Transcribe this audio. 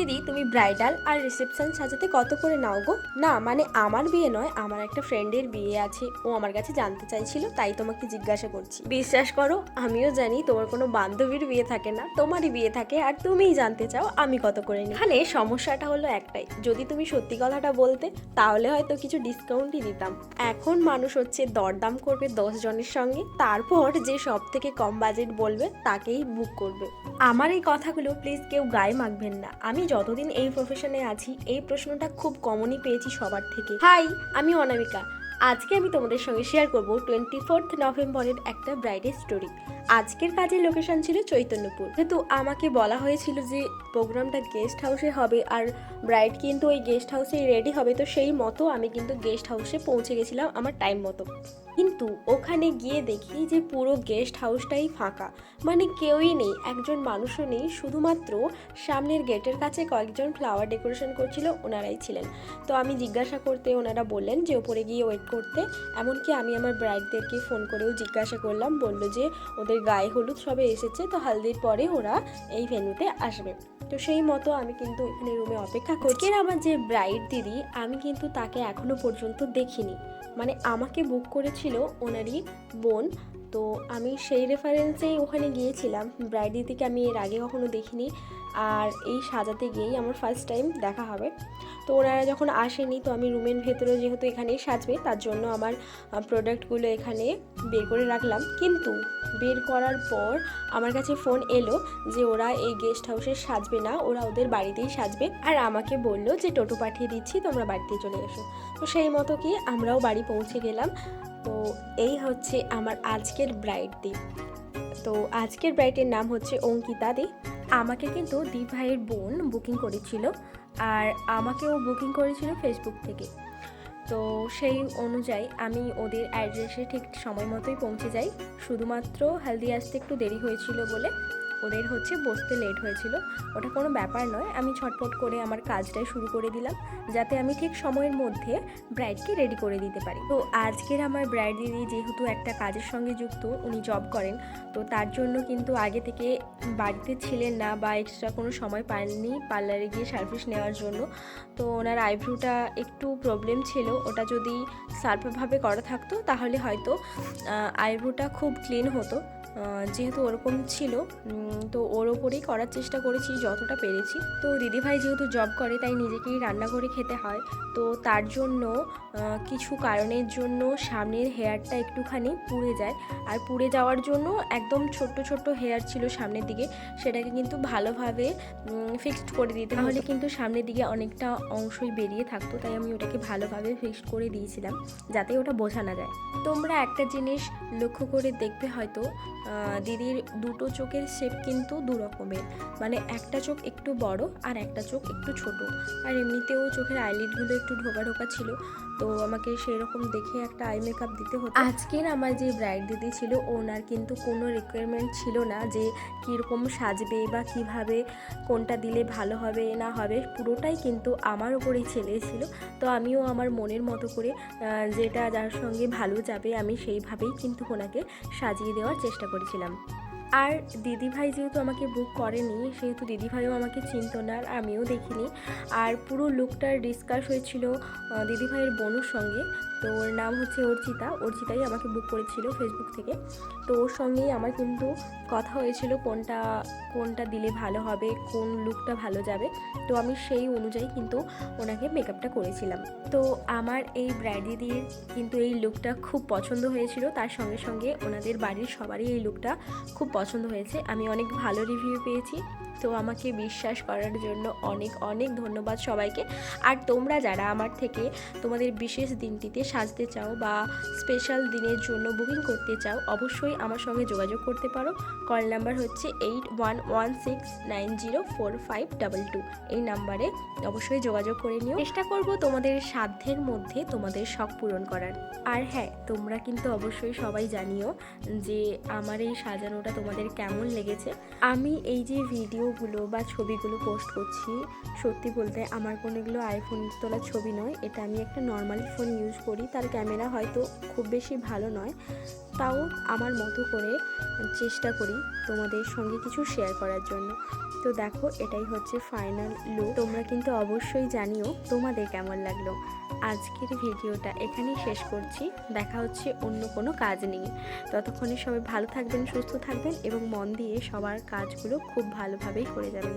দিদি, তুমি ব্রাইডাল আর রিসেপশন সাজাতে কত করে নাও গো? না মানে আমার বিয়ে নয়, আমার একটা ফ্রেন্ডের বিয়ে আছে। ও আমার কাছে জানতে চাইছিল, তাই তোমাকে জিজ্ঞাসা করছি। বিশ্বাস করো, আমিও জানি তোমার কোনো বান্ধবীর বিয়ে থাকে না। তোমারই বিয়ে থাকে আর তুমিই জানতে চাও আমি কত করে নিই এখানে সমস্যাটা হলো একটাই, যদি তুমি সত্যি কথাটা বলতে, তাহলে হয়তো কিছু ডিসকাউন্টই দিতাম। এখন মানুষ হচ্ছে দরদাম করবে দশ জনের সঙ্গে, তারপর যে সব থেকে কম বাজেট বলবে, তাকেই বুক করবে। আমার এই কথাগুলো প্লিজ কেউ গায়ে মাখবেন না। আমি যতদিন এই প্রফেশনে আছি, এই প্রশ্নটা খুব কমনই পেয়েছি সবার থেকে। হাই আমি অনামিকা। আজকে আমি তোমাদের সঙ্গে শেয়ার করব টোয়েন্টি ফোর্থ নভেম্বরের একটা ব্রাইডের স্টোরি আজকের কাজের লোকেশন ছিল চৈতন্যপুর। যেহেতু আমাকে বলা হয়েছিল যে প্রোগ্রামটা গেস্ট হাউসে হবে আর ব্রাইড কিন্তু ওই গেস্ট হাউসেই রেডি হবে, তো সেই মতো আমি কিন্তু গেস্ট হাউসে পৌঁছে গেছিলাম আমার টাইম মতো। কিন্তু ওখানে গিয়ে দেখি যে পুরো গেস্ট হাউসটাই ফাঁকা। মানে কেউই নেই, একজন মানুষও নেই, শুধুমাত্র সামনের গেটের কাছে কয়েকজন ফ্লাওয়ার ডেকোরেশন করছিল, ওনারাই ছিলেন। তো আমি জিজ্ঞাসা করতে ওনারা বললেন যে ওপরে গিয়ে ওয়েট করতে। এমনকি আমি আমার ব্রাইডদেরকে ফোন করেও জিজ্ঞাসা করলাম, বলল যে ওদের গায়ে হলুদ সবে এসেছে, তো হালদির পরে ওরা এই ভেন্যুতে আসবে। তো সেই মতো আমি কিন্তু এখানে রুমে অপেক্ষা করছি। আমার যে ব্রাইড দিদি, আমি কিন্তু তাকে এখনও পর্যন্ত দেখিনি। মানে আমাকে বুক করেছিল ওনারই বোন, তো আমি সেই রেফারেন্সেই ওখানে গিয়েছিলাম। ব্রাইড দিদিকে আমি এর আগে কখনো দেখিনি। আর এই সাজাতে গিয়েই আমার ফার্স্ট টাইম দেখা হবে। তো ওনারা যখন আসেনি, তো আমি রুমের ভেতরে যেহেতু এখানেই সাজবে, তার জন্য আমার প্রোডাক্টগুলো এখানে বের করে রাখলাম। কিন্তু বের করার পর আমার কাছে ফোন এলো যে ওরা এই গেস্ট হাউসে সাজবে না, ওরা ওদের বাড়িতেই সাজবে। আর আমাকে বলল যে, টোটো পাঠিয়ে দিচ্ছি, তোমরা বাড়িতে চলে এসো। তো সেই মতো কি আমরাও বাড়ি পৌঁছে গেলাম। তো এই হচ্ছে আমার আজকের ব্রাইড দি তো আজকের ব্রাইডের নাম হচ্ছে অঙ্কিতা দি। আমাকে কিন্তু দীপ ভাইয়ের বোন বুকিং করেছিল আর আমাকেও বুকিং করেছিল ফেসবুক থেকে। তো সেই অনুযায়ী আমি ওদের অ্যাড্রেসে ঠিক সময় মতোই পৌঁছে যাই। শুধুমাত্র হালদি আসতে একটু দেরি হয়েছিল বলে ওদের হচ্ছে বসতে লেট হয়েছিল। ওটা কোনো ব্যাপার নয়, আমি ছটপট করে আমার কাজটাই শুরু করে দিলাম, যাতে আমি ঠিক সময়ের মধ্যে ব্রাইডকে রেডি করে দিতে পারি। তো আজকের আমার ব্রাইড দিদি যেহেতু একটা কাজের সঙ্গে যুক্ত, উনি জব করেন, তো তার জন্য কিন্তু আগে থেকে বাড়িতে ছিলেন না বা এক্সট্রা কোনো সময় পাননি পার্লারে গিয়ে সার্ভিস নেওয়ার জন্য। তো ওনার আইব্রুটা একটু প্রবলেম ছিল, ওটা যদি সার্ফভাবে করা থাকতো, তাহলে হয়তো আইব্রুটা খুব ক্লিন হতো। যেহেতু ওরকম ছিল তো ওর ওপরেই করার চেষ্টা করেছি যতটা পেরেছি। তো দিদিভাই যেহেতু জব করে তাই নিজেকেই রান্না করে খেতে হয়। তো তার জন্য কিছু কারণের জন্য সামনের হেয়ারটা একটুখানি পুড়ে যায়। আর পুড়ে যাওয়ার জন্য একদম ছোট্ট ছোট্ট হেয়ার ছিল সামনের দিকে। সেটাকে কিন্তু ভালোভাবে ফিক্সড করে দিতে তাহলে কিন্তু সামনের দিকে অনেকটা অংশই বেরিয়ে থাকতো তাই আমি ওটাকে ভালোভাবে ফিক্সড করে দিয়েছিলাম যাতে ওটা বোঝা না যায়। তোমরা একটা জিনিস লক্ষ্য করে দেখবে হয়তো দিদির দুটো চোখের শেপ কিন্তু দু রকমের। মানে একটা চোখ একটু বড় আর একটা চোখ একটু ছোট। আর এমনিতেও চোখের আইলিডগুলো একটু ঢোকা ঢোকা ছিল। তো আমাকে সেরকম দেখে একটা আই মেকআপ দিতে হতো। আজকের আমার যে ব্রাইড দিদি ছিল, ওনার কিন্তু কোনো রিকোয়ারমেন্ট ছিল না যে কীরকম সাজবে বা কীভাবে কোনটা দিলে ভালো হবে না হবে। পুরোটাই কিন্তু আমার ওপরেই ছেলে ছিল। তো আমিও আমার মনের মতো করে যেটা যার সঙ্গে ভালো যাবে আমি সেইভাবেই কিন্তু ওনাকে সাজিয়ে দেওয়ার চেষ্টা করেছিলাম। আর দিদিভাই যেহেতু আমাকে বুক করেনি, সেহেতু দিদিভাইও আমাকে চিনত না আর আমিও দেখিনি। আর পুরো লুকটার ডিসকাস হয়েছিল দিদিভাইয়ের বোনুর সঙ্গে। তো ওর নাম হচ্ছে অর্চিতা। অর্চিতাই আমাকে বুক করেছিল ফেসবুক থেকে। তো ওর সঙ্গেই আমার কিন্তু কথা হয়েছিল কোনটা কোনটা দিলে ভালো হবে, কোন লুকটা ভালো যাবে। তো আমি সেই অনুযায়ী কিন্তু ওনাকে মেকআপটা করেছিলাম। তো আমার এই ব্রাইডিদির কিন্তু এই লুকটা খুব পছন্দ হয়েছিল। তার সঙ্গে সঙ্গে ওনাদের বাড়ির সবারই এই লুকটা খুব পছন্দ হয়েছে। আমি অনেক ভালো রিভিউ পেয়েছি। তো আমাকে বিশ্বাস করার জন্য অনেক অনেক ধন্যবাদ সবাইকে। আর তোমরা যারা আমার থেকে তোমাদের বিশেষ দিনটিতে সাজতে চাও বা স্পেশাল দিনের জন্য বুকিং করতে চাও, অবশ্যই আমার সঙ্গে যোগাযোগ করতে পারো। কল নাম্বার হচ্ছে eight one one six nine zero four five double two এই নাম্বারে অবশ্যই যোগাযোগ করে নিও। চেষ্টা করব তোমাদের সাধ্যের মধ্যে তোমাদের শখ পূরণ করার। আর হ্যাঁ তোমরা কিন্তু অবশ্যই সবাই জানিও যে আমার এই সাজানোটা তোমাদের কেমন লেগেছে। আমি এই যে ভিডিওগুলো বা ছবিগুলো পোস্ট করছি, সত্যি বলতে আমার কোনো এগুলো আইফোন তোলা ছবি নয়। এটা আমি একটা নর্মাল ফোন ইউজ করি, তার ক্যামেরা হয়তো খুব বেশি ভালো নয়, তাও আমার মতো করে চেষ্টা করি তোমাদের সঙ্গে কিছু শেয়ার করার জন্য। তো দেখো, এটাই হচ্ছে ফাইনাল লুক তোমরা কিন্তু অবশ্যই জানিও তোমাদের কেমন লাগল। আজকের ভিডিওটা এখানেই শেষ করছি। দেখা হচ্ছে অন্য কোনো কাজ নিয়ে। ততক্ষণে সবাই ভালো থাকবেন, সুস্থ থাকবেন এবং মন দিয়ে সবার কাজগুলো খুব ভালোভাবেই করে যাবেন।